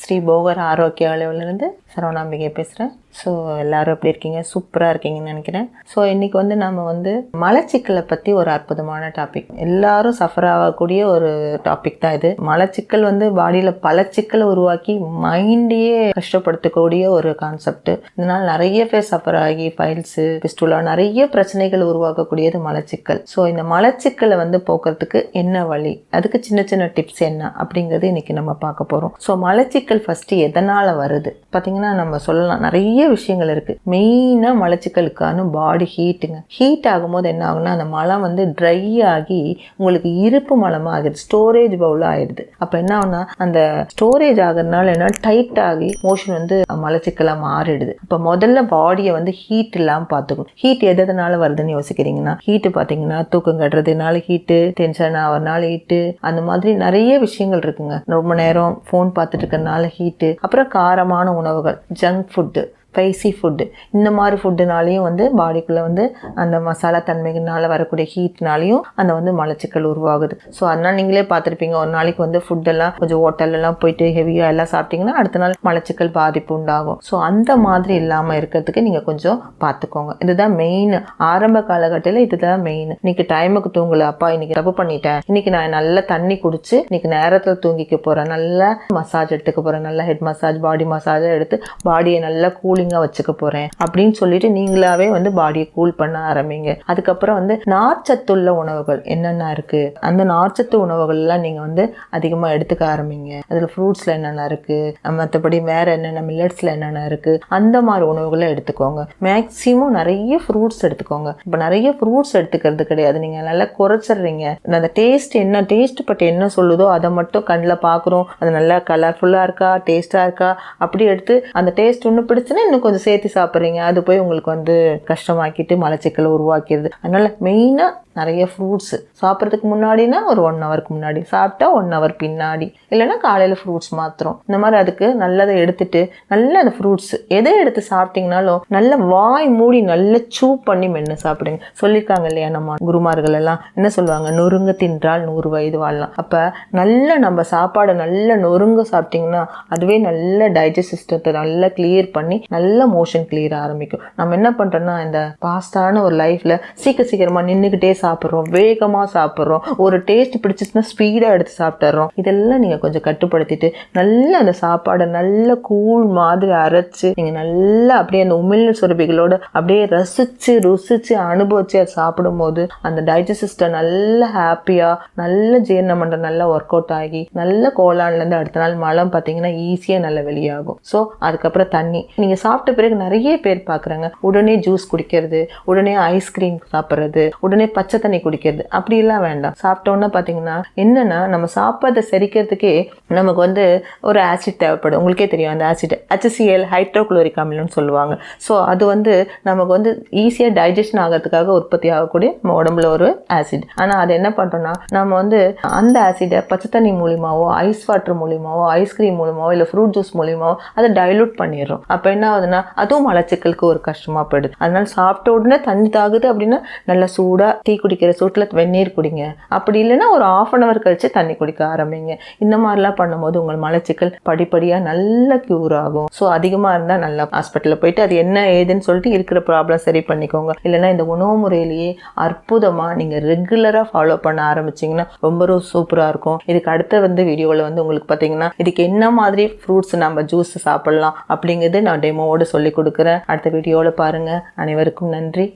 ஸ்ரீ போகர் ஆரோக்கிய அளவிலிருந்து சரவணாம்பிகை பேசுகிறேன் ஸோ எல்லாரும் எப்படி இருக்கீங்க? சூப்பராக இருக்கீங்கன்னு நினைக்கிறேன். ஸோ இன்றைக்கி வந்து நம்ம வந்து மலச்சிக்கலை பற்றி ஒரு அற்புதமான டாபிக் எல்லாரும் சஃபர் ஆகக்கூடிய ஒரு டாபிக் தான் இது. மலச்சிக்கல் வந்து பாடியில் பல சிக்கலை உருவாக்கி மைண்டையே கஷ்டப்படுத்தக்கூடிய ஒரு கான்செப்ட் இதனால் நிறைய பேர் சஃபர் ஆகி ஃபைல்ஸு பிஸ்டுலா நிறைய பிரச்சனைகள் உருவாக்கக்கூடியது மலச்சிக்கல். ஸோ இந்த மலச்சிக்கலை வந்து போக்குறதுக்கு என்ன வழி? அதுக்கு சின்ன சின்ன டிப்ஸ் என்ன? அப்படிங்கிறது இன்றைக்கி நம்ம பார்க்க போகிறோம் ஸோ மலச்சிக்கல் ஃபஸ்ட்டு எதனால் வருது? பார்த்தீங்கன்னா நம்ம சொல்லலாம் நிறைய விஷயங்கள் இருக்குது மெயினாக மலச்சிக்கலுக்கான பாடி ஹீட்டுங்க ஹீட் ஆகும்போது என்ன ஆகுனா அந்த மலம் வந்து ட்ரை ஆகி உங்களுக்கு இருப்பு மலமாக ஆகிடுது ஸ்டோரேஜ் பவுலாக ஆகிடுது அப்போ என்ன ஆகுனா அந்த ஸ்டோரேஜ் ஆகிறதுனால என்ன டைட் ஆகி மோஷன் வந்து மலச்சிக்கலாக மாறிடுது. அப்போ முதல்ல பாடியை வந்து ஹீட் இல்லாமல் பார்த்துக்கணும் ஹீட் எதனால வருதுன்னு யோசிக்கிறீங்கன்னா ஹீட்டு பார்த்தீங்கன்னா தூக்கம் கட்டுறதுனால ஹீட்டு டென்ஷன் ஆகிறதுனால ஹீட்டு அந்த மாதிரி நிறைய விஷயங்கள் இருக்குங்க. ரொம்ப நேரம் ஃபோன் பார்த்துட்டு இருக்கிறனால ஹீட்டு அப்புறம் காரமான உணவுகள் ஜங்க் ஃபுட்டு ஸ்பைசி ஃபுட்டு இந்த மாதிரி ஃபுட்டுனாலையும் வந்து பாடிக்குள்ளே வந்து அந்த மசாலா தன்மைகள்னால வரக்கூடிய ஹீட்னாலையும் அந்த வந்து மலச்சிக்கல் உருவாகுது. ஸோ அதனால் நீங்களே பார்த்துருப்பீங்க ஒரு நாளைக்கு வந்து ஃபுட்டெல்லாம் கொஞ்சம் ஹோட்டல்லாம் போயிட்டு ஹெவியாக எல்லாம் சாப்பிட்டீங்கன்னா அடுத்த நாள் மலச்சிக்கல் பாதிப்பு உண்டாகும். ஸோ அந்த மாதிரி இல்லாமல் இருக்கிறதுக்கு நீங்கள் கொஞ்சம் பார்த்துக்கோங்க. இதுதான் மெயின் ஆரம்ப காலகட்டத்தில் இதுதான் மெயின் இன்னைக்கு டைமுக்கு தூங்கல அப்பா இன்னைக்கு தப்பு பண்ணிட்டேன். இன்னைக்கு நான் நல்ல தண்ணி குடிச்சு இன்னைக்கு நேரத்தில் தூங்கிக்க போகிறேன் நல்லா மசாஜ் எடுத்துக்க போகிறேன் நல்லா ஹெட் மசாஜ் பாடி மசாஜாக எடுத்து பாடியை நல்லா கூலிங்காக வச்சுக்க போகிறேன் அப்படின்னு சொல்லிட்டு நீங்களாவே வந்து பாடியை கூல் பண்ண ஆரம்பிங்க. அதுக்கப்புறம் வந்து நார்ச்சத்துள்ள உணவுகள் என்னென்ன இருக்குது அந்த நார்ச்சத்து உணவுகள்லாம் நீங்கள் வந்து அதிகமாக எடுத்துக்க ஆரம்பிங்க. அதில் ஃப்ரூட்ஸில் என்னென்ன இருக்குது மற்றபடி வேறு என்னென்ன மில்லட்ஸில் என்னென்ன இருக்குது அந்த மாதிரி உணவுகளை எடுத்துக்கோங்க. மேக்ஸிமம் நிறைய ஃப்ரூட்ஸ் எடுத்துக்கோங்க. இப்போ நிறைய ஃப்ரூட்ஸ் எடுத்துக்கிறது கிடையாது. நீங்கள் நல்லா குறைச்சிடுறீங்க. அந்த டேஸ்ட் என்ன டேஸ்ட் பட் என்ன சொல்லுதோ அதை மட்டும் கண்ணில் பார்க்குறோம் அது நல்லா கலர்ஃபுல்லாக இருக்கா டேஸ்ட்டாக இருக்கா? அப்படி எடுத்து அந்த டேஸ்ட் ஒன்று பிடிச்சுன்னா இன்னும் கொஞ்சம் சேர்த்து சாப்பிட்றீங்க. அது போய் உங்களுக்கு வந்து கஷ்டமாக்கிட்டு மலச்சிக்கலை உருவாக்கிடுது. அதனால் மெயினாக நிறைய ஃப்ரூட்ஸு சாப்பிட்றதுக்கு முன்னாடினா ஒரு ஒன் ஹவருக்கு முன்னாடி. சாப்பிட்டா ஒன் ஹவர் பின்னாடி. இல்லைன்னா காலையில் ஃப்ரூட்ஸ் மாத்திரம். இந்த மாதிரி அதுக்கு நல்லதை எடுத்துட்டு நல்ல அந்த ஃப்ரூட்ஸ் எதை எடுத்து சாப்பிட்டீங்கனாலும் நல்ல வாய் மூடி நல்ல சூ பண்ணி மென்று சாப்பிடுங்க. சொல்லியிருக்காங்க இல்லையா நம்ம குருமார்கள் எல்லாம்? என்ன சொல்லுவாங்க? நொறுங்க தின்றால் நூறு வயது வாழலாம். அப்போ நல்ல நம்ம சாப்பாடை நல்ல நொறுங்க சாப்பிட்டிங்கன்னா அதுவே நல்ல டைஜஸ்ட் சிஸ்டத்தை நல்லா கிளியர் பண்ணி நல்ல மோஷன் கிளியர் ஆரம்பிக்கும். நம்ம என்ன பண்ணுறோன்னா இந்த பாஸ்டான ஒரு லைஃப்பில் சீக்கிரம் சீக்கிரமாக நின்றுக்கிட்டே சாப்பிட்றோம். வேகமாக சாப்பிட்றோம். ஒரு டேஸ்ட் பிடிச்சிச்சுன்னா ஸ்பீடாக எடுத்து சாப்பிட்றோம் இதெல்லாம் நீங்கள் கொஞ்சம் கட்டுப்படுத்திட்டு நல்ல அந்த சாப்பாடை நல்ல கூழ் மாதிரி அரைச்சு நீங்கள் நல்லா அப்படியே அந்த உமிழ்நீர் சுரபிகளோட அப்படியே ரசித்து ருசித்து அனுபவித்து அதை சாப்பிடும்போது அந்த டைஜஸ்ட் சிஸ்டம் நல்ல ஹாப்பியாக நல்ல ஜீரண பண்ணுற நல்லா ஒர்க் அவுட் ஆகி நல்ல கோலான்லேருந்து அடுத்த நாள் மலம் பார்த்தீங்கன்னா ஈஸியாக நல்லா வெளியாகும். ஸோ அதுக்கப்புறம் தண்ணி. நீங்கள் சாப்பிட்ட பிறகு நிறைய பேர் பார்க்குறாங்க. உடனே ஜூஸ் குடிக்கிறது உடனே ஐஸ்கிரீம் சாப்பிட்றது உடனே பச்சை பச்சை தண்ணி குடிக்கிறது. அப்படிலாம் வேண்டாம். சாப்பிட்டோன்னா பார்த்தீங்கன்னா என்னென்னா நம்ம சாப்பாட்டை செரிக்கிறதுக்கே நமக்கு வந்து ஒரு ஆசிட் தேவைப்படும். உங்களுக்கே தெரியும் அந்த ஆசிட் ஹெச்சிஎல் ஹைட்ரோக்ளோரிக் அமிலம்னு சொல்லுவாங்க. ஸோ அது வந்து நமக்கு வந்து ஈஸியாக டைஜஷன் ஆகிறதுக்காக உற்பத்தி ஆகக்கூடிய நம்ம உடம்புல ஒரு ஆசிட் ஆனால் அது என்ன பண்ணுறோன்னா நம்ம வந்து அந்த ஆசிடை பச்சை தண்ணி மூலியமாவோ ஐஸ் வாட்டர் மூலியமாவோ ஐஸ்கிரீம் மூலியமாவோ இல்லை ஃப்ரூட் ஜூஸ் மூலியமாவோ அதை டைலூட் பண்ணிடுறோம். அப்போ என்ன ஆகுதுன்னா அதுவும் மலச்சிக்கலுக்கு ஒரு கஷ்டமாக போயிடுது. அதனால் சாப்பிட்ட உடனே தண்ணி தாகுது அப்படின்னா நல்லா சூடாக டீ குடிக்கிற சூட்டில் வெந்நீர் குடிங்க. அப்படி இல்லைன்னா ஒரு ஆஃப் அன் ஹவர் கழிச்சு தண்ணி குடிக்க ஆரம்பிங்க. இந்த மாதிரிலாம் பண்ணும்போது உங்கள் மலச்சிக்கல் படிப்படியாக நல்ல க்யூர் ஆகும். ஸோ அதிகமாக இருந்தால் நல்லா ஹாஸ்பிட்டலில் போயிட்டு அது என்ன ஏதுன்னு சொல்லிட்டு இருக்கிற ப்ராப்ளம் சரி பண்ணிக்கோங்க. இல்லைன்னா இந்த உணவு முறையிலேயே அற்புதமாக நீங்கள் ரெகுலராக ஃபாலோ பண்ண ஆரம்பிச்சிங்கன்னா ரொம்ப ரொம்ப சூப்பராக இருக்கும். இதுக்கு அடுத்த வந்து வீடியோவில் வந்து உங்களுக்கு பார்த்தீங்கன்னா இதுக்கு என்ன மாதிரி ஃப்ரூட்ஸ் நம்ம ஜூஸ் சாப்பிட்லாம் அப்படிங்கிறது நான் டெமோவோடு சொல்லி கொடுக்குறேன். அடுத்த வீடியோவில் பாருங்கள் அனைவருக்கும் நன்றி.